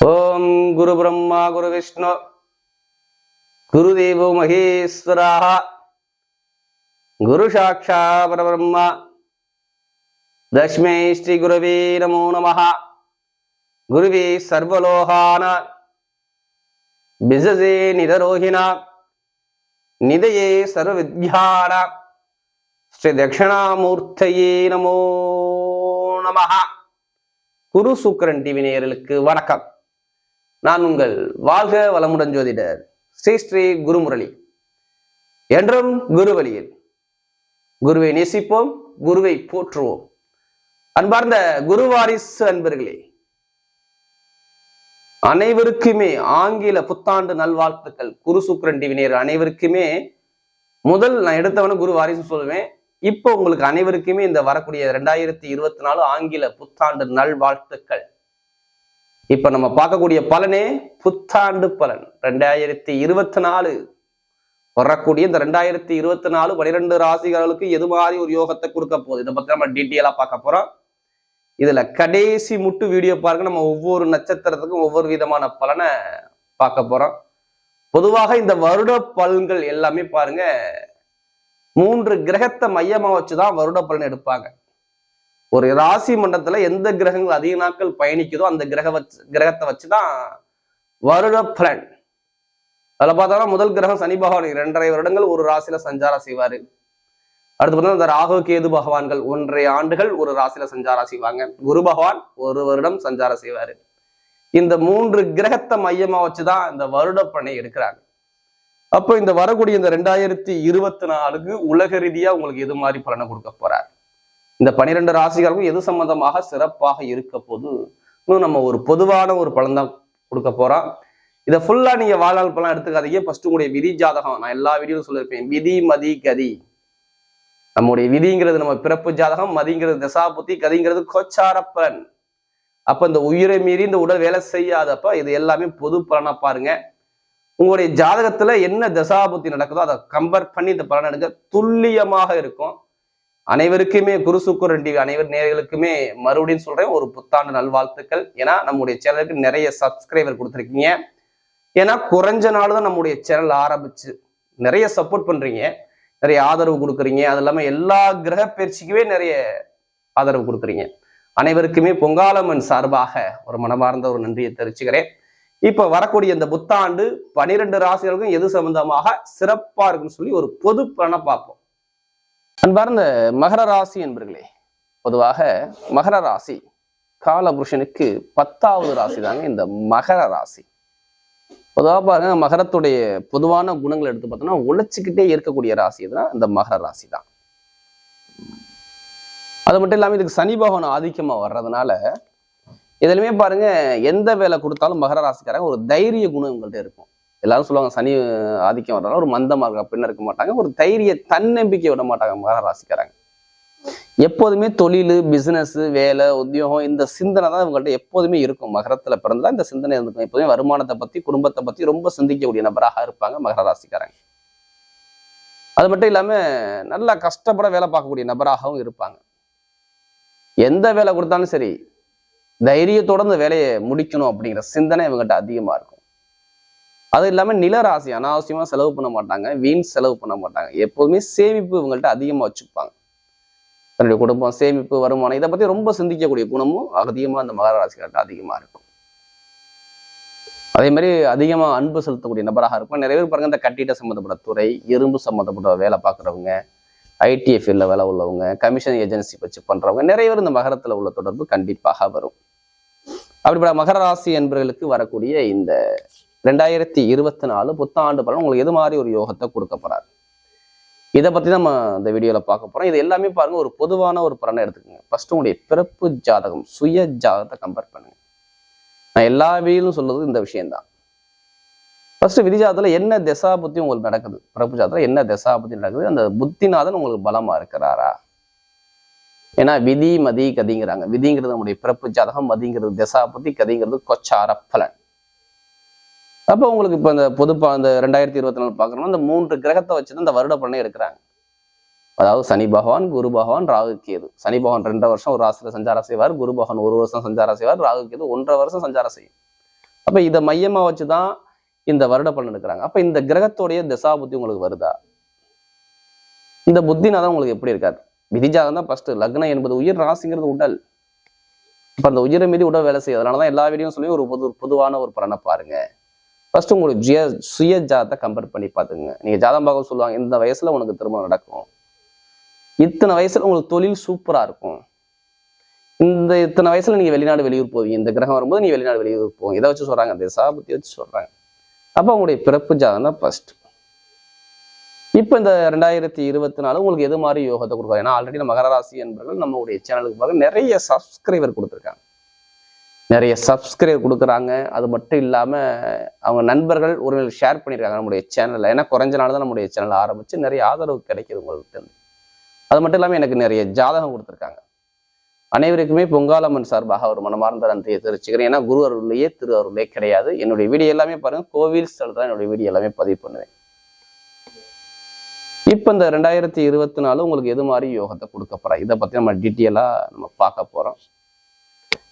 ஓம் குரு பிரம்மா குரு விஷ்ணு குரு தேவோ மகேஸ்வராக குரு சாட்சா பரபிரம்மா தஷ்மே ஸ்ரீ குருவே நமோ நம குருவே சர்வலோகான பிசசே நிதரோகிணா நிதயே சர்வவித்யான ஸ்ரீ தட்சிணாமூர்த்தையே நமோ நம குரு சுக்கரன் டிவி நேயர்களுக்கு வணக்கம். நான் உங்கள் வாழ்க வளமுடன் ஜோதிடர் ஸ்ரீ ஸ்ரீ குருமுரளி. என்றும் குரு வழியில் குருவை நேசிப்போம் குருவை போற்றுவோம். அன்பார்ந்த குருவாரிசு அன்பர்களே அனைவருக்குமே ஆங்கில புத்தாண்டு நல்வாழ்த்துக்கள். குரு சுக்கரன் டிவினியர் அனைவருக்குமே. முதல் நான் எடுத்தவன குரு வாரிசு சொல்லுவேன். இப்போ உங்களுக்கு அனைவருக்குமே இந்த வரக்கூடிய ரெண்டாயிரத்தி இருபத்தி நாலு ஆங்கில புத்தாண்டு நல்வாழ்த்துக்கள். இப்ப நம்ம பார்க்கக்கூடிய பலனே புத்தாண்டு பலன். ரெண்டாயிரத்தி இருபத்தி நாலு வரக்கூடிய இந்த ரெண்டாயிரத்தி இருபத்தி நாலு பனிரெண்டு ராசிகளுக்கு எது மாதிரி ஒரு யோகத்தை கொடுக்க போகுது? இதை பத்தி நம்ம டீட்டெயிலா பார்க்க போறோம். இதுல கடைசி முட்டு வீடியோ பாருங்க. நம்ம ஒவ்வொரு நட்சத்திரத்துக்கும் ஒவ்வொரு விதமான பலனை பார்க்க போறோம். பொதுவாக இந்த வருட பலன்கள் எல்லாமே பாருங்க மூன்று கிரகத்தை மையமா வச்சுதான் வருட பலன் எடுப்பாங்க. ஒரு ராசி மண்டலத்துல எந்த கிரகங்கள் அதிக நாட்கள் பயணிக்குதோ அந்த கிரக வச்சு கிரகத்தை வச்சுதான் வருட பலன். அதுல பார்த்தோம்னா முதல் கிரகம் சனி பகவான். இரண்டரை வருடங்கள் ஒரு ராசியில சஞ்சாரம் செய்வாரு. அடுத்து பார்த்தா இந்த ராகு கேது பகவான்கள் ஒன்றரை ஆண்டுகள் ஒரு ராசியில சஞ்சாரம் செய்வாங்க. குரு பகவான் ஒரு வருடம் சஞ்சாரம் செய்வாரு. இந்த மூன்று கிரகத்தை மையமா வச்சுதான் இந்த வருட பணி எடுக்கிறாங்க. அப்போ இந்த வரக்கூடிய இந்த ரெண்டாயிரத்தி இருபத்தி நாலுக்கு உலக ரீதியா உங்களுக்கு எது மாதிரி பலனை கொடுக்க போறாரு? இந்த பனிரெண்டு ராசிகளுக்கும் எது சம்பந்தமாக சிறப்பாக இருக்க போது இன்னும் நம்ம ஒரு பொதுவான ஒரு பலன் தான் கொடுக்க போறோம். இதை ஃபுல்லா நீங்க வாழ்நாள் பலன் எடுத்துக்காதீங்க. ஃபர்ஸ்ட் உங்களுடைய விதி ஜாதகம் நான் எல்லா வீடியோவும் சொல்லியிருப்பேன். விதி மதி கதி. நம்முடைய விதிங்கிறது நம்ம பிறப்பு ஜாதகம் மதிங்கிறது தசாபுத்தி கதிங்கிறது கோச்சார பலன். அப்ப இந்த உயிரை மீறி இந்த உடல் வேலை செய்யாதப்ப இது எல்லாமே பொது பலனா பாருங்க. உங்களுடைய ஜாதகத்துல என்ன தசாபுத்தி நடக்குதோ அதை கம்பேர் பண்ணி இந்த பலன் எடுக்க துல்லியமாக இருக்கும். அனைவருக்குமே குரு சுக்கரன் டிவி அனைவர் நேர்களுக்குமே மறுபடியும் சொல்றேன் ஒரு புத்தாண்டு நல்வாழ்த்துக்கள். ஏன்னா நம்முடைய சேனலுக்கு நிறைய சப்ஸ்கிரைபர் கொடுத்துருக்கீங்க. ஏன்னா குறைஞ்ச நாள் தான் நம்முடைய சேனல் ஆரம்பிச்சு. நிறைய சப்போர்ட் பண்றீங்க. நிறைய ஆதரவு கொடுக்குறீங்க. அது இல்லாம எல்லா கிரக பயிற்சிக்குமே நிறைய ஆதரவு கொடுக்குறீங்க. அனைவருக்குமே பொங்காலம்மன் சார்பாக ஒரு மனமார்ந்த ஒரு நன்றியை தெரிவிச்சுக்கிறேன். இப்ப வரக்கூடிய இந்த புத்தாண்டு பனிரெண்டு ராசிகளுக்கும் எது சம்பந்தமாக சிறப்பா இருக்குன்னு சொல்லி ஒரு பொது பலனை பார்ப்போம். அன்பார்ந்த மகர ராசி என்பர்களே பொதுவாக மகர ராசி காலபுருஷனுக்கு பத்தாவது ராசி தாங்க இந்த மகர ராசி. பொதுவாக பாருங்க மகரத்துடைய பொதுவான குணங்கள் எடுத்து பார்த்தோம்னா உழைச்சிக்கிட்டே இருக்கக்கூடிய ராசி எதுனா இந்த மகர ராசி தான் அது மட்டும் இல்லாமல் இதுக்கு சனி பகவான் ஆதிக்கமாக வர்றதுனால இதுலையுமே பாருங்க எந்த வேலை கொடுத்தாலும் மகர ராசிக்காரங்க ஒரு தைரிய குணம் உங்கள்கிட்ட இருக்கும். எல்லாரும் சொல்லுவாங்க சனி ஆதிக்கம் வர்றதால ஒரு மந்தமாக இருக்க அப்படின்னு இருக்க மாட்டாங்க ஒரு தைரிய தன்னம்பிக்கை விட மாட்டாங்க மகர ராசிக்காரங்க எப்போதுமே தொழில் பிசினஸ் வேலை உத்தியோகம் இந்த சிந்தனை தான் இவங்கள்ட்ட எப்போதுமே இருக்கும். மகரத்துல பிறந்தா இந்த சிந்தனை இருக்கும் எப்போதுமே வருமானத்தை பத்தி குடும்பத்தை பத்தி ரொம்ப சிந்திக்கக்கூடிய நபராக இருப்பாங்க மகர ராசிக்காரங்க அது மட்டும் இல்லாம நல்லா கஷ்டப்பட வேலை பார்க்கக்கூடிய நபராகவும் இருப்பாங்க. எந்த வேலை கொடுத்தாலும் சரி தைரியத்தோட இந்த வேலையை முடிக்கணும் அப்படிங்கிற சிந்தனை இவங்ககிட்ட அதிகமா இருக்கும். அது இல்லாம நிலராசி அனாவசியமா செலவு பண்ண மாட்டாங்க. வீண் செலவு பண்ண மாட்டாங்க. எப்போதுமே சேமிப்பு இவங்கள்ட்ட அதிகமா வச்சுப்பாங்க. தன்னுடைய குடும்பம் சேமிப்பு வருமானம் இதை பத்தி ரொம்ப சிந்திக்கக்கூடிய குணமும் அதிகமா அந்த மகர ராசிக்கார்ட்ட அதிகமா இருக்கும். அதே மாதிரி அதிகமா அன்பு செலுத்தக்கூடிய நபராக இருக்கும். நிறைய பேர் பாருங்க இந்த கட்டிட சம்மந்தப்பட்ட துறை இரும்பு சம்மந்தப்பட்ட வேலை பார்க்குறவங்க ஐடிஎஃப் ஃபீல்டில் வேலை உள்ளவங்க கமிஷன் ஏஜென்சி வச்சு பண்றவங்க நிறைய பேர் இந்த மகரத்துல உள்ள தொடர்பு கண்டிப்பாக வரும். அப்படிப்பட்ட மகர ராசி என்பவர்களுக்கு வரக்கூடிய இந்த ரெண்டாயிரத்தி இருபத்தி நாலு புத்தாண்டு பலன் உங்களுக்கு எது மாதிரி ஒரு யோகத்தை கொடுக்க போறாரு? இதை பத்தி நம்ம இந்த வீடியோல பார்க்க போறோம். இது எல்லாமே பாருங்க ஒரு பொதுவான ஒரு பலனை எடுத்துக்கோங்க. ஃபர்ஸ்ட் உங்களுடைய பிறப்பு ஜாதகம் சுய ஜாதகத்தை கம்பேர் பண்ணுங்க. நான் எல்லா வீடியும் சொல்றது இந்த விஷயம்தான். ஃபர்ஸ்ட் விதி என்ன திசா புத்தி உங்களுக்கு நடக்குது? பிறப்பு ஜாதகத்துல என்ன திசா புத்தி நடக்குது? அந்த புத்திநாதன் உங்களுக்கு பலமா இருக்கிறாரா? ஏன்னா விதி மதி கதிங்கிறாங்க. விதிங்கிறது நம்முடைய பிறப்பு ஜாதகம் மதிங்கிறது திசா புத்தி கதிங்கிறது கொச்சார பலன். அப்போ உங்களுக்கு இப்போ இந்த பொதுப்பா இந்த ரெண்டாயிரத்தி இருபத்தி நாலு பார்க்குறோம்னா இந்த மூன்று கிரகத்தை வச்சு தான் இந்த வருட பலனை எடுக்கிறாங்க. அதாவது சனி பகவான் குரு பகவான் ராகு கேது. சனி பகவான் ரெண்டரை வருஷம் ஒரு ராசியில சஞ்சாரம் செய்வார். குரு பகவான் ஒரு வருஷம் சஞ்சாரம் செய்வார். ராகு கேது ஒன்றரை வருஷம் சஞ்சாரம் செய்யும். அப்ப இதை மையமா வச்சுதான் இந்த வருட பலன் எடுக்கிறாங்க. அப்ப இந்த கிரகத்தோடைய திசா புத்தி உங்களுக்கு வருதா? இந்த புத்தினாதான் உங்களுக்கு எப்படி இருக்காது? விதிஜாதம் தான் ஃபர்ஸ்ட் லக்னம் என்பது உயிர் ராசிங்கிறது உடல். இப்ப அந்த உயிரை மீது உடல் வேலை செய்யும். அதனாலதான் எல்லா வீடியும் சொல்லி ஒரு பொது பொதுவான ஒரு பலனை பாருங்க. ஃபர்ஸ்ட் உங்களுக்கு ஜுய சுய ஜாதத்தை கம்பேர் பண்ணி பார்த்துங்க நீங்கள் ஜாதம் பார்க்க சொல்லுவாங்க இந்த வயசில் உனக்கு திருமணம் நடக்கும். இத்தனை வயசில் உங்களுக்கு தொழில் சூப்பராக இருக்கும். இந்த இத்தனை வயசில் நீங்கள் வெளிநாடு வெளியூர் போவீங்க. இந்த கிரகம் வரும்போது நீ வெளிநாடு வெளியூர் போவீங்க. இதை வச்சு சொல்கிறாங்க அந்த சாபத்தி வச்சு சொல்கிறாங்க அப்போ உங்களுடைய பிறப்பு ஜாதகம் தான் ஃபர்ஸ்ட் இப்போ இந்த ரெண்டாயிரத்தி இருபத்தி நாலு உங்களுக்கு எது மாதிரி யோகத்தை கொடுக்குறாங்க? ஏன்னா ஆல்ரெடி நம்ம மகர ராசி என்பவர்கள் நம்மளுடைய சேனலுக்கு பார்க்க நிறைய சப்ஸ்கிரைபர் கொடுத்துருக்காங்க. நிறைய சப்ஸ்கிரைப் கொடுக்குறாங்க. அது மட்டும் இல்லாமல் அவங்க நண்பர்கள் ஒரு ஷேர் பண்ணியிருக்காங்க நம்முடைய சேனலில் ஏன்னா குறைஞ்ச நாள் தான் நம்முடைய சேனல் ஆரம்பித்து நிறைய ஆதரவு கிடைக்கிது உங்கள்கிட்ட இருந்து அது மட்டும் இல்லாமல் எனக்கு நிறைய ஜாதகம் கொடுத்துருக்காங்க. அனைவருக்குமே பொங்காலம்மன் சார்பாக ஒரு மனமார்ந்த நன்றியை தெரிவிச்சுக்கிறேன். ஏன்னா குரு அருளையே திரு அருளே கிடையாது. என்னுடைய வீடியோ எல்லாமே பாருங்கள் கோவில் ஸ்தலத்தில் என்னுடைய வீடியோ எல்லாமே பதிவு பண்ணுவேன். இப்போ இந்த ரெண்டாயிரத்தி இருபத்தி நாலு உங்களுக்கு எது மாதிரி யோகத்தை கொடுக்க போகிறேன் இதை பற்றி நம்ம டீட்டெயிலாக நம்ம பார்க்க போகிறோம்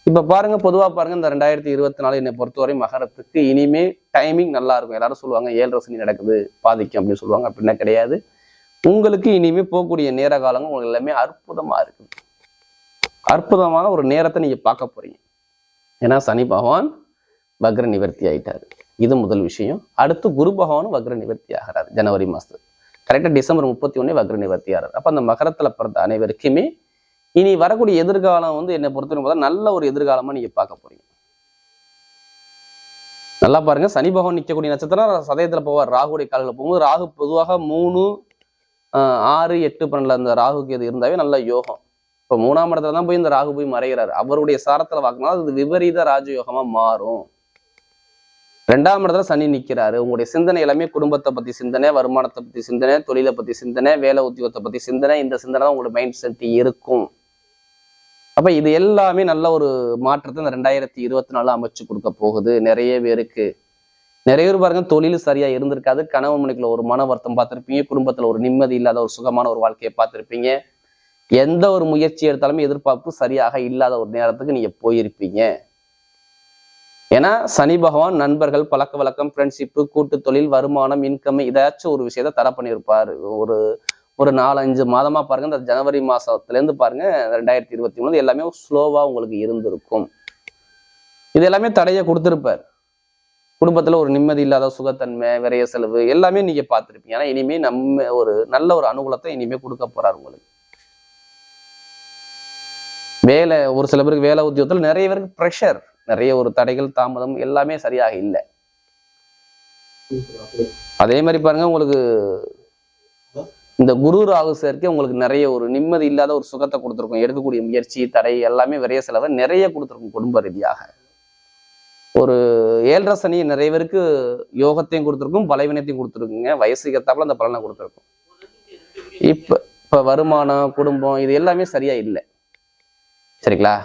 இப்போ பாருங்க பொதுவாக பாருங்க இந்த ரெண்டாயிரத்தி இருபத்தி நாலு என்னை பொறுத்தவரை மகரத்துக்கு இனிமே டைமிங் நல்லா இருக்கும். எல்லாரும் சொல்லுவாங்க ஏழரை சனி நடக்குது பாதிக்கும் அப்படின்னு சொல்லுவாங்க. அப்படின்னா கிடையாது. உங்களுக்கு இனிமே போகக்கூடிய நேர காலங்கள் உங்களுக்கு எல்லாமே அற்புதமா இருக்குது. அற்புதமான ஒரு நேரத்தை நீங்க பார்க்க போறீங்க. ஏன்னா சனி பகவான் வக்ர நிவர்த்தி ஆயிட்டாரு. இது முதல் விஷயம். அடுத்து குரு பகவானும் வக்ர நிவர்த்தி ஆகிறாரு ஜனவரி மாசத்து கரெக்டாக டிசம்பர் முப்பத்தி ஒன்னே வக்ர நிவர்த்தி ஆகிறார். அப்போ அந்த மகரத்தில் பிறந்த அனைவருக்குமே இனி வரக்கூடிய எதிர்காலம் வந்து என்னை பொறுத்தவரைக்கும் பார்த்தா நல்ல ஒரு எதிர்காலமாக நீங்கள் பார்க்க போறீங்க. நல்லா பாருங்க. சனி பகவான் நிற்கக்கூடிய நட்சத்திரம் சதயத்துல போவார். ராகுடைய காலில் போகும்போது ராகு பொதுவாக மூணு ஆஹ், ஆறு எட்டு பன்னெண்டுல அந்த ராகுக்கு இது இருந்தாவே நல்ல யோகம். இப்போ மூணாம் இடத்துல தான் போய் இந்த ராகு போய் மறைகிறாரு. அவருடைய சாரத்துல பார்க்கணும் அது விபரீத ராஜயோகமாக மாறும். ரெண்டாம் இடத்துல சனி நிக்கிறாரு. உங்களுடைய சிந்தனை எல்லாமே குடும்பத்தை பத்தி சிந்தனை வருமானத்தை பத்தி சிந்தனை தொழிலை பத்தி சிந்தனை வேலை உத்தியோகத்தை பத்தி சிந்தனை இந்த சிந்தனை தான் உங்களுடைய மைண்ட் செட் இருக்கும். அப்ப இது எல்லாமே நல்ல ஒரு மாற்றத்தை இந்த ரெண்டாயிரத்தி இருபத்தி நாலு அமைச்சு கொடுக்க போகுது. நிறைய பேருக்கு நிறைய பேர் பாருங்க தொழில் சரியா இருந்திருக்காது. கணவன் மனைக்குள்ள ஒரு மன வருத்தம் பார்த்திருப்பீங்க. குடும்பத்துல ஒரு நிம்மதி இல்லாத ஒரு சுகமான ஒரு வாழ்க்கையை பார்த்திருப்பீங்க. எந்த ஒரு முயற்சி எடுத்தாலுமே எதிர்பார்ப்பு சரியாக இல்லாத ஒரு நேரத்துக்கு நீங்க போயிருப்பீங்க. ஏன்னா சனி பகவான் நண்பர்கள் பழக்க வழக்கம் ஃப்ரெண்ட்ஷிப்பு கூட்டு தொழில் வருமானம் இன்கம் இதாச்சும் ஒரு விஷயத்த தர பண்ணியிருப்பார். ஒரு ஒரு நாலஞ்சு மாதமா பாருங்க. இந்த ஜனவரி மாசத்துல இருந்து பாருங்க ரெண்டாயிரத்தி இருபத்தி மூணு எல்லாமே ஸ்லோவா உங்களுக்கு இருந்திருக்கும். இது எல்லாமே தடையை கொடுத்துருப்பார். குடும்பத்துல ஒரு நிம்மதி இல்லாத சுகத்தன்மை விரைய செலவு எல்லாமே நீங்க பார்த்துருப்பீங்க. ஏன்னா இனிமே நம்ம ஒரு நல்ல ஒரு அனுகூலத்தை இனிமேல் கொடுக்க போறாரு உங்களுக்கு. வேலை ஒரு சில பேருக்கு வேலை உத்தியோகத்தில் நிறைய பேருக்கு ப்ரெஷர் நிறைய ஒரு தடைகள் தாமதம் எல்லாமே சரியாக இல்லை. அதே மாதிரி பாருங்க உங்களுக்கு இந்த குரு ராகு சேர்க்கை உங்களுக்கு நிறைய ஒரு நிம்மதி இல்லாத ஒரு சுகத்தை கொடுத்துருக்கும். எடுக்கக்கூடிய முயற்சி தடை எல்லாமே விரைய செலவை நிறைய கொடுத்துருக்கும் குடும்ப ரீதியாக. ஒரு ஏழரை சனி நிறைய பேருக்கு யோகத்தையும் கொடுத்துருக்கும் பலவீனத்தையும் கொடுத்துருக்குங்க. வயசுக்கு அந்த பலனை கொடுத்துருக்கும். இப்ப இப்ப வருமானம் குடும்பம் இது எல்லாமே சரியா இல்லை. சரிங்களா?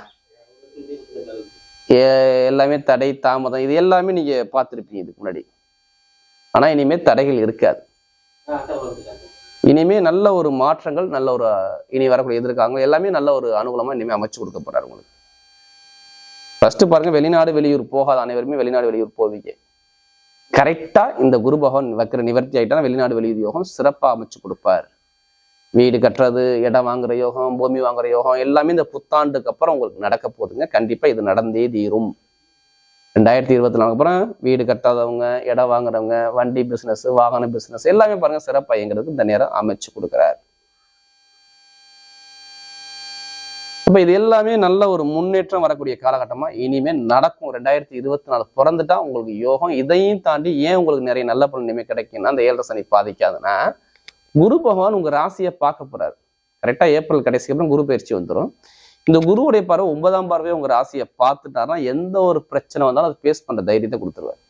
ஏ- எல்லாமே தடை தாமதம் இது எல்லாமே நீங்க பார்த்துருப்பீங்க இதுக்கு முன்னாடி. ஆனா இனிமேல் தடைகள் இருக்காது. இனிமே நல்ல ஒரு மாற்றங்கள் நல்ல ஒரு இனி வரக்கூடிய எதிர்க்காங்க எல்லாமே நல்ல ஒரு அனுகூலமா இனிமே அமைச்சு கொடுக்க போறாரு உங்களுக்கு. ஃபர்ஸ்ட் பாருங்க வெளிநாடு வெளியூர் போகாத அனைவருமே வெளிநாடு வெளியூர் போவீங்க. கரெக்டா இந்த குரு பகவான் வைக்கிற நிவர்த்தி ஆயிட்டா வெளிநாடு வெளியூர் யோகம் சிறப்பா அமைச்சு கொடுப்பார். வீடு கட்டுறது இடம் வாங்குற யோகம் பூமி வாங்குற யோகம் எல்லாமே இந்த புத்தாண்டுக்கு அப்புறம் உங்களுக்கு நடக்க போகுதுங்க. கண்டிப்பா இது நடந்தே தீரும். ரெண்டாயிரத்தி இருபத்தி நாலு அப்புறம் வீடு கட்டாதவங்க இடம் வாங்குறவங்க வண்டி பிசினஸ் வாகன பிசினஸ் எல்லாமே பாருங்க சிறப்பாக எங்களுக்கு இந்த நேரம் அமைச்சு கொடுக்குறார். இப்போ இது எல்லாமே நல்ல ஒரு முன்னேற்றம் வரக்கூடிய காலகட்டமா இனிமேல் நடக்கும். ரெண்டாயிரத்தி இருபத்தி நாலு பிறந்துட்டா உங்களுக்கு யோகம் இதையும் தாண்டி ஏன் உங்களுக்கு நிறைய நல்ல பலன் கிடைக்கும்னா அந்த ஏழரை சனி பாதிக்காதுன்னா குரு பகவான் உங்க ராசியை பார்க்க போறாரு. கரெக்டா ஏப்ரல் கடைசிக்கு அப்புறம் குரு பயிற்சி வந்துடும் இந்த குருவுடைய பார்வை ஒன்பதாம் பார்வையை உங்க ராசியை பார்த்துட்டாருன்னா எந்த ஒரு பிரச்சனை வந்தாலும் அதை ஃபேஸ் பண்ற தைரியத்தை கொடுத்துருவாரு.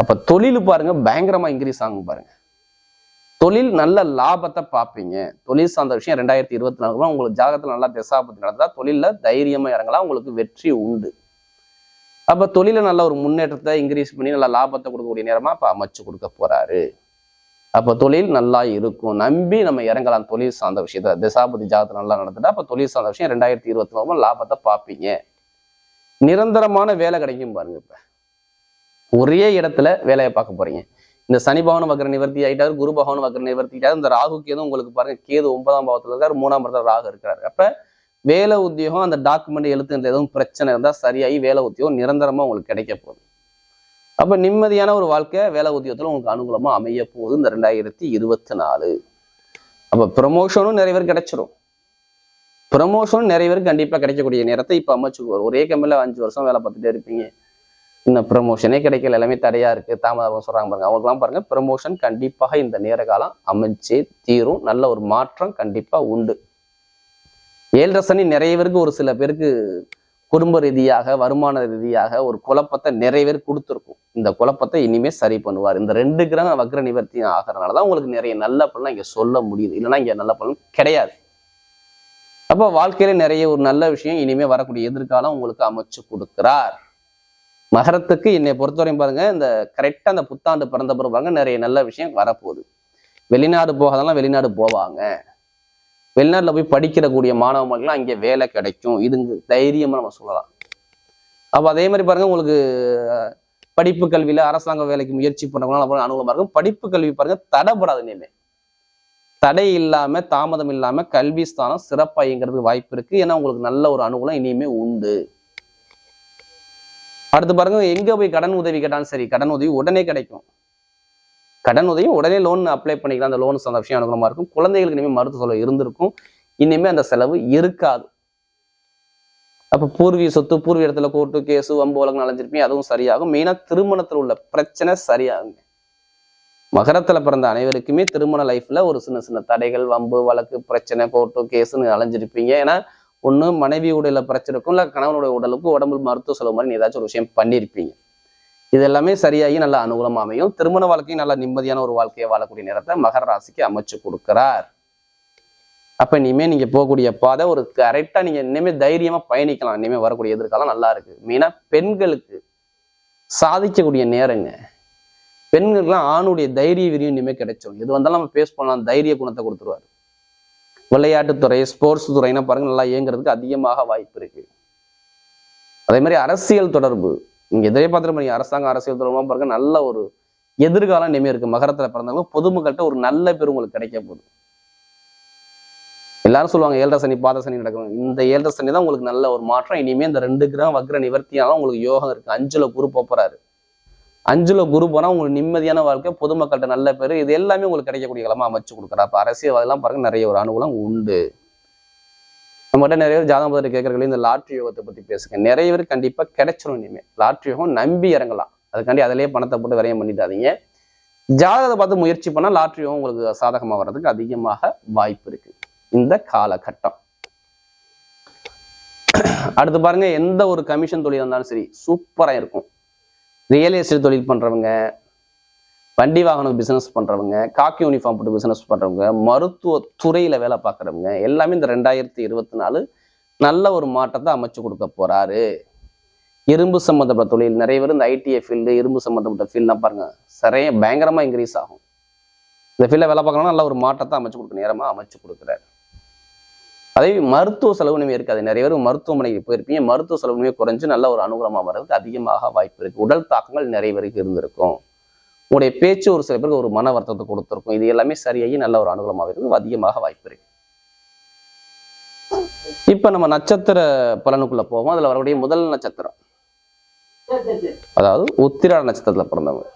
அப்ப தொழில் பாருங்க பயங்கரமா இன்க்ரீஸ் ஆகும் பாருங்க. தொழில் நல்ல லாபத்தை பார்ப்பீங்க. தொழில் சார்ந்த விஷயம் ரெண்டாயிரத்தி இருபத்தி நாலு உங்களுக்கு ஜாகத்தில் நல்லா திசாபத்தி நடந்தா தொழில தைரியமா இறங்கலாம் உங்களுக்கு வெற்றி உண்டு. அப்ப தொழில நல்ல ஒரு முன்னேற்றத்தை இன்க்ரீஸ் பண்ணி நல்ல லாபத்தை கொடுக்கக்கூடிய நேரமா அப்ப அமைச்சு கொடுக்க போறாரு. அப்போ தொழில் நல்லா இருக்கும். நம்பி நம்ம இறங்கலாம். தொழில் சார்ந்த விஷயத்த. திசாபதி ஜாதகம் நல்லா நடந்துட்டா அப்ப தொழில் சார்ந்த விஷயம் ரெண்டாயிரத்தி இருபத்தி நாலு லாபத்தை பார்ப்பீங்க. நிரந்தரமான வேலை கிடைக்கும் பாருங்க இப்போ. ஒரே இடத்துல வேலையை பார்க்க போறீங்க. இந்த சனி பவன வக்கர நிவர்த்தி ஆயிட்டாரு குரு பகவான் வக்கர நிவர்த்தி ஆகிட்டாரு இந்த ராகு கேது உங்களுக்கு பாருங்க கேது ஒன்பதாம் பாவத்தில் இருக்காரு மூணாம் இடத்துல ராகு இருக்கிறாரு. அப்ப வேலை உத்தியோகம் அந்த டாக்குமெண்ட் எழுத்து எதுவும் பிரச்சனை இருந்தா சரியாகி வேலை உத்தியோகம் நிரந்தரமாக உங்களுக்கு கிடைக்க போகுது. அப்ப நிம்மதியான ஒரு வாழ்க்கை வேலை உத்தியோகத்துல உங்களுக்கு அனுகூலமா அமைய போகுது இந்த ரெண்டாயிரத்தி இருபத்தி நாலு. அப்ப ப்ரமோஷனும் நிறைய பேர் கிடைச்சிரும். ப்ரமோஷனும் நிறைய பேர் கண்டிப்பா கிடைக்கக்கூடிய நேரத்தை இப்ப அமைச்சுக்குவார். ஒரே கம்பெனில அஞ்சு வருஷம் வேலை பார்த்துட்டே இருப்பீங்க. இன்னும் ப்ரமோஷனே கிடைக்கல. எல்லாமே தடையா இருக்கு. தாமதம் சொல்றாங்க பாருங்க. அவங்களுக்குலாம் பாருங்க ப்ரமோஷன் கண்டிப்பாக இந்த நேர காலம் அமைச்சே தீரும். நல்ல ஒரு மாற்றம் கண்டிப்பா உண்டு. ஏழரை சனி நிறைய பேருக்கு ஒரு சில பேருக்கு குடும்ப ரீதியாக வருமான ரீதியாக ஒரு குழப்பத்தை நிறைய பேர் கொடுத்துருக்கும். இந்த குழப்பத்தை இனிமேல் சரி பண்ணுவார். இந்த ரெண்டு கிரகம் வக்ர நிவர்த்தி ஆகிறனால தான் உங்களுக்கு நிறைய நல்ல பலன் இங்கே சொல்ல முடியுது. இல்லைன்னா இங்கே நல்ல பலன் கிடையாது. அப்போ வாழ்க்கையில நிறைய ஒரு நல்ல விஷயம் இனிமேல் வரக்கூடிய எதிர்காலம் உங்களுக்கு அமைச்சு கொடுக்கிறார். மகரத்துக்கு என்னை பொறுத்தவரையும் பாருங்க இந்த கரெக்டாக அந்த புத்தாண்டு பிறந்த பிறகு பாருங்க நிறைய நல்ல விஷயம் வரப்போகுது. வெளிநாடு போகாதெல்லாம் வெளிநாடு போவாங்க. வெளிநாட்டுல போய் படிக்கிறக்கூடிய மாணவ மக்கள்லாம் அங்கே வேலை கிடைக்கும். இதுங்க தைரியமா நம்ம சொல்லலாம். அப்போ அதே மாதிரி பாருங்க உங்களுக்கு படிப்பு கல்வியில அரசாங்க வேலைக்கு முயற்சி பண்றவங்களாம் அனுகூலமாக இருக்கும். படிப்பு கல்வி பாருங்க தடைப்படாது இனிமே. தடை இல்லாம தாமதம் இல்லாம கல்வி ஸ்தானம் சிறப்பாயுங்கிறதுக்கு வாய்ப்பு இருக்கு. ஏன்னா உங்களுக்கு நல்ல ஒரு அனுகூலம் இனிமே உண்டு. அடுத்து பாருங்க எங்க போய் கடன் உதவி கேட்டாலும் சரி கடன் உதவி உடனே கிடைக்கும். கடன் உதவி உடனே லோன் அப்ளை பண்ணிக்கலாம். அந்த லோன் அந்த விஷயம் அனுகூலமாக இருக்கும். குழந்தைகளுக்கு இனிமேல் மருத்துவ செலவு இருந்திருக்கும். இனிமே அந்த செலவு இருக்காது. அப்போ பூர்வீக சொத்து பூர்வீக இடத்துல கோர்ட்டு கேஸு வம்பு வழக்கு நலஞ்சிருப்பீங்க அதுவும் சரியாகும். மெயினாக திருமணத்தில் உள்ள பிரச்சனை சரியாகுங்க. மகரத்தில் பிறந்த அனைவருக்குமே திருமண லைஃப்பில் ஒரு சின்ன சின்ன தடைகள் வம்பு வழக்கு பிரச்சனை கோர்ட்டு கேஸுன்னு அலைஞ்சிருப்பீங்க. ஏன்னா ஒன்று மனைவி உடலில் பிரச்சனை இருக்கும். கணவனுடைய உடலுக்கும் உடம்பு மருத்துவ செலவு மாதிரி நீ ஏதாச்சும் ஒரு விஷயம் பண்ணியிருப்பீங்க இது எல்லாமே சரியாகி நல்ல அனுகூலமாக அமையும். திருமண வாழ்க்கையும் நல்ல நிம்மதியான ஒரு வாழ்க்கையை வாழக்கூடிய நேரத்தை மகர ராசிக்கு அமைச்சு கொடுக்கிறார். அப்ப இனிமேல் நீங்க போகக்கூடிய பாதை ஒரு கரெக்டா நீங்க இனிமே தைரியமா பயணிக்கலாம். இனிமேல் வரக்கூடிய எதிர்காலம் நல்லா இருக்கு. மெயினா பெண்களுக்கு சாதிக்கக்கூடிய நேரங்க. பெண்களுக்குலாம் ஆணுடைய தைரிய விரியும் இனிமேல் கிடைச்சோம் எது வந்தாலும் நம்ம பேஸ் பண்ணலாம். தைரிய குணத்தை கொடுத்துருவாரு. விளையாட்டுத்துறை ஸ்போர்ட்ஸ் துறைனா பாருங்க நல்லா இயங்குறதுக்கு அதிகமாக வாய்ப்பு இருக்கு. அதே மாதிரி அரசியல் தொடர்பு. நீங்க எதிரே பார்த்துட்டு அரசாங்க அரசியல் தொடர்பாக பாருங்க நல்ல ஒரு எதிர்காலம் இனிமே இருக்கு. மகரத்துல பிறந்தவங்க பொதுமக்கள்கிட்ட ஒரு நல்ல பேர் உங்களுக்கு கிடைக்க போகுது. எல்லாரும் சொல்லுவாங்க ஏழரை சனி பாத சனி நடக்கும். இந்த ஏழரை சனி தான் உங்களுக்கு நல்ல ஒரு மாற்றம். இனிமே இந்த ரெண்டு கிரகம் வக்ர நிவர்த்தியால உங்களுக்கு யோகம் இருக்கு. அஞ்சுல குரு போறாரு. அஞ்சுல குரு போனா உங்களுக்கு நிம்மதியான வாழ்க்கை பொதுமக்கள்கிட்ட நல்ல பேர் இது எல்லாமே உங்களுக்கு கிடைக்கக்கூடிய காலமா அமைச்சு கொடுக்குறா அப்ப அரசியல்வாதெல்லாம் பாருங்க நிறைய ஒரு அனுகூலம் உண்டு. நம்மகிட்ட நிறைய பேர் ஜாதகம் பார்த்துட்டு கேட்கறீங்க இந்த லாட்ரி யோகத்தை பத்தி பேசுங்க. நிறைய பேர் கண்டிப்பா கிடைச்சிடும் இனிமே. லாட்ரி யோகம் நம்பி இறங்கலாம். அதுக்காண்டி அதிலேயே பணத்தை போட்டு விரையம் பண்ணிடாதீங்க. ஜாதகத்தை பார்த்து முயற்சி பண்ணா லாட்ரி யோகம் உங்களுக்கு சாதகமா வர்றதுக்கு அதிகமாக வாய்ப்பு இருக்கு. இந்த காலகட்டம். அடுத்து பாருங்க எந்த ஒரு கமிஷன் தொழில் இருந்தாலும் சரி சூப்பரா இருக்கும். ரியல் எஸ்டேட் தொழில் பண்றவங்க வண்டி வாகனம் பிஸ்னஸ் பண்ணுறவங்க காக்கி யூனிஃபார்ம் போட்டு பிஸ்னஸ் பண்ணுறவங்க மருத்துவ துறையில் வேலை பார்க்குறவங்க எல்லாமே இந்த ரெண்டாயிரத்தி இருபத்தி நாலு நல்ல ஒரு மாற்றத்தை அமைச்சு கொடுக்க போகிறாரு இரும்பு சம்மந்தப்பட்ட தொழில் நிறைய பேர் இந்த ஐடிஐ ஃபீல்டு இரும்பு சம்மந்தப்பட்ட ஃபீல்ட்லாம் பாருங்கள் சரிய பயங்கரமாக இன்க்ரீஸ் ஆகும். இந்த ஃபீல்டில் வேலை பார்க்கணும்னா நல்ல ஒரு மாற்றத்தை அமைச்சு கொடுக்க நேரமாக அமைச்சு கொடுக்குறாரு. அதே மருத்துவ செலவுனுமே இருக்காது. நிறைய பேர் மருத்துவமனைக்கு போயிருப்பீங்க. மருத்துவ செலவுமே குறைஞ்சு நல்ல ஒரு அனுகூலமாக வர்றதுக்கு அதிகமாக வாய்ப்பு இருக்குது உடல் தாக்கங்கள் நிறைய பேருக்கு இருந்திருக்கும். உங்களுடைய பேச்சு ஒரு சில பேருக்கு ஒரு மன வருத்தத்தை கொடுத்துருக்கும். இது எல்லாமே சரியாகி நல்ல ஒரு அனுகூலமாக இருக்கு அதிகமாக வாய்ப்பு இருக்கு. இப்ப நம்ம நட்சத்திர பலனுக்குள்ள போவோம். அதுல வரக்கூடிய முதல் நட்சத்திரம். அதாவது உத்திராட நட்சத்திரத்துல பிறந்தவங்க.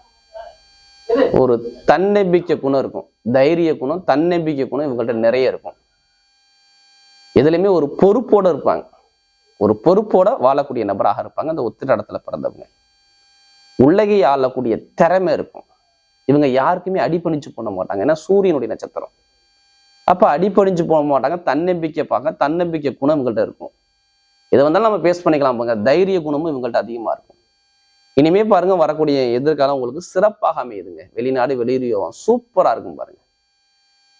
ஒரு தன்னம்பிக்கை குணம் இருக்கும். தைரிய குணம் தன்னம்பிக்கை குணம் இவங்கள்ட்ட நிறைய இருக்கும். எதுலையுமே ஒரு பொறுப்போட இருப்பாங்க. ஒரு பொறுப்போட வாழக்கூடிய நபராக இருப்பாங்க. அந்த உத்திராடத்துல பிறந்தவங்க. உள்ளகை ஆளக்கூடிய திறமை இருக்கும். இவங்க யாருக்குமே அடிப்பணிச்சு பண்ண மாட்டாங்க. ஏன்னா சூரியனுடைய நட்சத்திரம். அப்ப அடிபணிஞ்சு போக மாட்டாங்க. தன்னம்பிக்கை பார்க்க தன்னம்பிக்கை குணம் இவங்கள்ட்ட இருக்கும். இதை வந்தாலும் நம்ம பேஸ் பண்ணிக்கலாம் பாருங்க. தைரிய குணமும் இவங்கள்ட்ட அதிகமா இருக்கும். இனிமே பாருங்க வரக்கூடிய எதிர்காலம் உங்களுக்கு சிறப்பாக அமையுதுங்க. வெளிநாடு வெளியூர் யோகம் சூப்பரா இருக்கும் பாருங்க.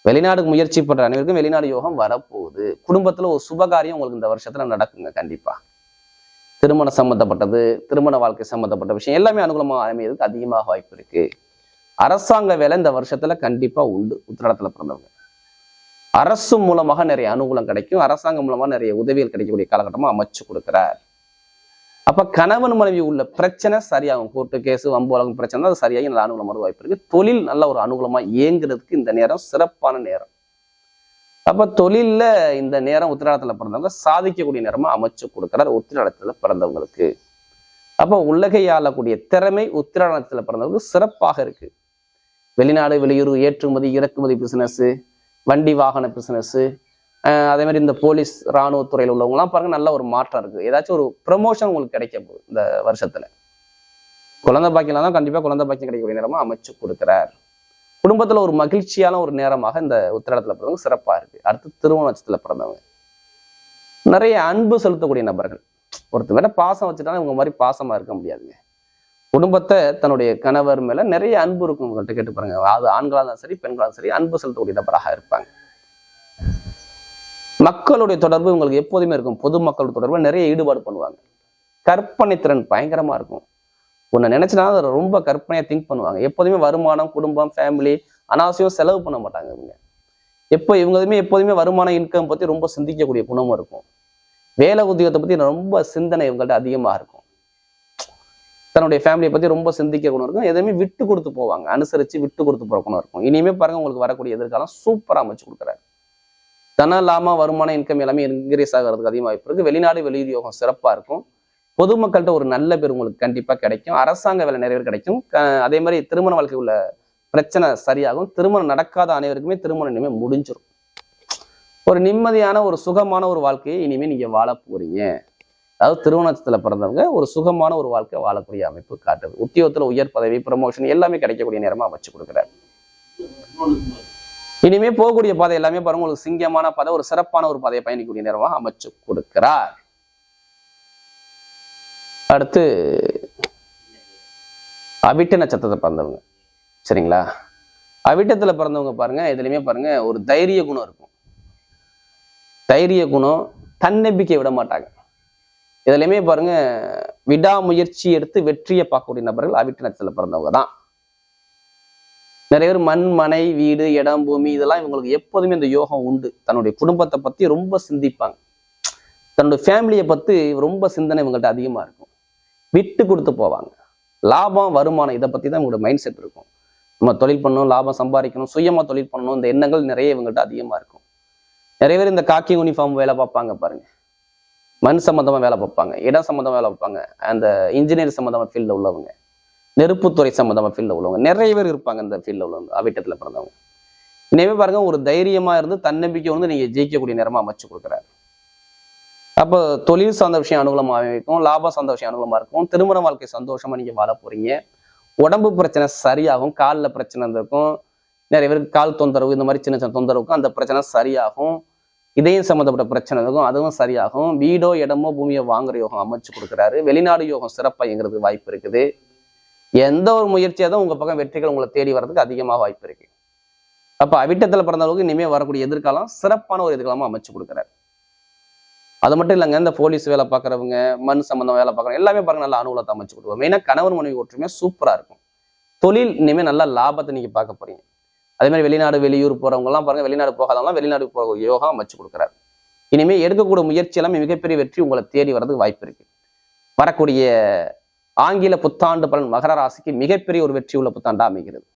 வெளிநாடுக்கு முயற்சி பண்ற அனைவருக்கும் வெளிநாடு யோகம் வரப்போகுது. குடும்பத்துல ஒரு சுபகாரியம் உங்களுக்கு இந்த வருஷத்துல நடக்குங்க கண்டிப்பா. திருமணம் சம்பந்தப்பட்டது திருமண வாழ்க்கை சம்பந்தப்பட்ட விஷயம் எல்லாமே அனுகூலமாக அமையிறதுக்கு அதிகமாக வாய்ப்பு இருக்கு. அரசாங்க வேலை இந்த வருஷத்துல கண்டிப்பா உண்டு. உத்திராடத்துல பிறந்தவங்க. அரசு மூலமாக நிறைய அனுகூலம் கிடைக்கும். அரசாங்கம் மூலமா நிறைய உதவிகள் கிடைக்கக்கூடிய காலகட்டமா அமைச்சு கொடுக்குறார். அப்ப கணவன் மனைவி உள்ள பிரச்சனை சரியாகும். கோர்ட்டு கேஸ் வம்போலகம் பிரச்சனை அது சரியாகி நல்ல அனுகூலம் வாய்ப்பு இருக்கு. தொழில் நல்ல ஒரு அனுகூலமா இயங்குறதுக்கு இந்த நேரம் சிறப்பான நேரம். அப்ப தொழில்ல இந்த நேரம் உத்திராடத்தில் பிறந்தவங்க சாதிக்கக்கூடிய நேரமா அமைச்சு கொடுக்கிறார் உத்திராடத்தில் பிறந்தவங்களுக்கு. அப்ப உலகை ஆளக்கூடிய திறமை உத்திராடத்தில் பிறந்தவங்களுக்கு சிறப்பாக இருக்கு. வெளிநாடு வெளியூர் ஏற்றுமதி இறக்குமதி பிசினஸ் வண்டி வாகன பிசினஸ் அதே மாதிரி இந்த போலீஸ் இராணுவத்துறையில் உள்ளவங்கலாம் பாருங்கள் நல்ல ஒரு மாற்றம் இருக்கு. ஏதாச்சும் ஒரு ப்ரமோஷன் உங்களுக்கு கிடைக்க போகுது இந்த வருஷத்துல. குழந்தை பாக்கியெல்லாம் தான் கண்டிப்பா குழந்தை பாக்கியம் கிடைக்கக்கூடிய நேரமா அமைச்சு கொடுக்கிறார். குடும்பத்தில் ஒரு மகிழ்ச்சியான ஒரு நேரமாக இந்த உத்திராடத்துல பிறந்தவங்க சிறப்பாக இருக்குது அடுத்து திருவோண நட்சத்திரத்துல பிறந்தவங்க. நிறைய அன்பு செலுத்தக்கூடிய நபர்கள். ஒருத்தர் மேலே பாசம் வச்சுட்டாலும் இவங்க மாதிரி பாசமாக இருக்க முடியாதுங்க. குடும்பத்தை தன்னுடைய கணவர் மேலே நிறைய அன்பு இருக்கும் உங்கள்கிட்ட கேட்டு பாருங்க. அது ஆண்களாக இருந்தாலும் சரி பெண்களாக சரி அன்பு செலுத்தக்கூடிய நபராக இருப்பாங்க. மக்களுடைய தொடர்பு உங்களுக்கு எப்போதுமே இருக்கும். பொதுமக்கள் தொடர்பு நிறைய ஈடுபாடு பண்ணுவாங்க. கற்பனை திறன் பயங்கரமாக இருக்கும். உன்னை நினைச்சனா அதை ரொம்ப கற்பனையா திங்க் பண்ணுவாங்க. எப்போதுமே வருமானம் குடும்பம் ஃபேமிலி அனாவசியம் செலவு பண்ண மாட்டாங்க இவங்க. எப்போ இவங்களுமே எப்போதுமே வருமான இன்கம் பத்தி ரொம்ப சிந்திக்கக்கூடிய குணமும் இருக்கும். வேலை உத்தியோகத்தை பத்தி ரொம்ப சிந்தனை இவங்கள்ட்ட அதிகமா இருக்கும். தன்னுடைய ஃபேமிலியை பத்தி ரொம்ப சிந்திக்க குணம் இருக்கும். எதுவுமே விட்டு கொடுத்து போவாங்க. அனுசரிச்சு விட்டு கொடுத்து போகிற குணம் இருக்கும். இனிமே பாருங்க உங்களுக்கு வரக்கூடிய எதிர்காலம் சூப்பரா அமைச்சு கொடுக்குறாரு. தன லாப வருமான இன்கம் எல்லாமே இன்க்ரீஸ் ஆகிறதுக்கு அதிகமாக வாய்ப்பு இருக்கு. வெளிநாடு வெளியுத்தியோகம் சிறப்பா இருக்கும். பொதுமக்கள்கிட்ட ஒரு நல்ல பேர் உங்களுக்கு கண்டிப்பா கிடைக்கும். அரசாங்க வேலை நிறைய பேர் கிடைக்கும். அதே மாதிரி திருமண வாழ்க்கை உள்ள பிரச்சனை சரியாகும். திருமணம் நடக்காத அனைவருக்குமே திருமணம் இனிமே முடிஞ்சிடும் ஒரு நிம்மதியான ஒரு சுகமான ஒரு வாழ்க்கையை இனிமே நீங்க வாழ போறீங்க. அதாவது திருமணத்துல பிறந்தவங்க ஒரு சுகமான ஒரு வாழ்க்கை வாழக்கூடிய அமைப்பு காட்டுது. உத்தியோகத்துல உயர் பதவி ப்ரமோஷன் எல்லாமே கிடைக்கக்கூடிய நேரமா வச்சு கொடுக்குறாரு. இனிமே போகக்கூடிய பாதை எல்லாமே பாருங்க உங்களுக்கு சிங்கமான பாதை ஒரு சிறப்பான ஒரு பாதையை பயணிக்கக்கூடிய நேரமாக அமைச்சு கொடுக்கிறார். அடுத்து அவிட்ட நட்சத்திரத்தை பிறந்தவங்க. சரிங்களா? அவிட்டத்துல பிறந்தவங்க பாருங்க இதுலயுமே பாருங்க ஒரு தைரிய குணம் இருக்கும். தைரிய குணம் தன்னம்பிக்கை விட மாட்டாங்க. இதுலயுமே பாருங்க விடாமுயற்சி எடுத்து வெற்றியை பார்க்கக்கூடிய நபர்கள் அவிட்ட நட்சத்திரத்தில் பிறந்தவங்க தான். நிறைய பேர் மண் மனை வீடு இடம் பூமி இதெல்லாம் இவங்களுக்கு எப்போதுமே இந்த யோகம் உண்டு. தன்னுடைய குடும்பத்தை பத்தி ரொம்ப சிந்திப்பாங்க. தன்னுடைய ஃபேமிலியை பத்தி ரொம்ப சிந்தனை இவங்கள்ட்ட அதிகமா இருக்கும். விட்டு கொடுத்து போவாங்க. லாபம் வருமானம் இதை பத்தி தான் இவங்களோட மைண்ட் செட் இருக்கும். நம்ம தொழில் பண்ணணும் லாபம் சம்பாதிக்கணும் சுயமா தொழில் பண்ணணும் இந்த எண்ணங்கள் நிறைய இவங்கள்ட்ட அதிகமா இருக்கும். நிறைய பேர் இந்த காக்கி யூனிஃபார்ம் வேலை பார்ப்பாங்க பாருங்க. மண் சம்மந்தமாக வேலை பார்ப்பாங்க இடம் சம்மந்தமாக வேலை பார்ப்பாங்க அந்த இன்ஜினியர் சம்மந்தமாக ஃபீல்டில் உள்ளவங்க நெருப்புத்துறை சம்மந்தமாக ஃபீல்டில் உள்ளவங்க நிறைய பேர் இருப்பாங்க இந்த ஃபீல்டில் உள்ளவங்க அவிட்டத்தில் பிறந்தவங்க. இனிமே பாருங்க ஒரு தைரியமா இருந்து தன்னம்பிக்கை வந்து நீங்க ஜெயிக்கக்கூடிய நேரமா அமைச்சு கொடுக்குறாரு. அப்போ தொழில் சார்ந்த விஷயம் அனுகூலமாக இருக்கும் லாபம் சார்ந்த விஷயம் அனுகூலமாக இருக்கும். திருமண வாழ்க்கை சந்தோஷமா நீங்கள் வாழ போகிறீங்க உடம்பு பிரச்சனை சரியாகும் காலில் பிரச்சனை இருக்கும் நிறைய பேருக்கு கால் தொந்தரவு இந்த மாதிரி சின்ன சின்ன தொந்தரவுக்கும் அந்த பிரச்சனை சரியாகும். இதயம் சம்மந்தப்பட்ட பிரச்சனை இருக்கும் அதுவும் சரியாகும். வீடோ இடமோ பூமியோ வாங்குற யோகம் அமைச்சு கொடுக்குறாரு. வெளிநாடு யோகம் சிறப்பாக இயங்குறதுக்கு வாய்ப்பு இருக்குது. எந்த ஒரு முயற்சியாக தான் உங்கள் பக்கம் வெற்றிகள் உங்களை தேடி வர்றதுக்கு அதிகமாக வாய்ப்பு இருக்கு. அவிட்டத்தில் பிறந்த பிறந்தவங்களுக்கு இனிமேல் வரக்கூடிய எதிர்காலம் சிறப்பான ஒரு எதிர்காலமா அமைச்சு கொடுக்குறாரு. அது மட்டும் இல்லைங்க இந்த போலீஸ் வேலை பார்க்குறவங்க மண் சம்பந்தம் வேலை பார்க்குறவங்க எல்லாமே பாருங்க நல்ல அனுகூலத்தை அமைச்சு கொடுக்குவோம் மெயினாக கணவன் மனைவி ஒற்றுமையாக சூப்பரா இருக்கும். தொழில் இனிமே நல்ல லாபத்தை நீங்க பார்க்க போறீங்க. அதே மாதிரி வெளிநாடு வெளியூர் போறவங்க எல்லாம் பாருங்க வெளிநாடு போகாதவங்களாம் வெளிநாடு போக யோகா அமைச்சு கொடுக்குறாரு. இனிமே எடுக்கக்கூடிய முயற்சி எல்லாமே மிகப்பெரிய வெற்றி உங்களை தேடி வர்றதுக்கு வாய்ப்பு இருக்கு. வரக்கூடிய ஆங்கில புத்தாண்டு பலன் மகர ராசிக்கு மிகப்பெரிய ஒரு வெற்றி உள்ள புத்தாண்டா அமைகிறது.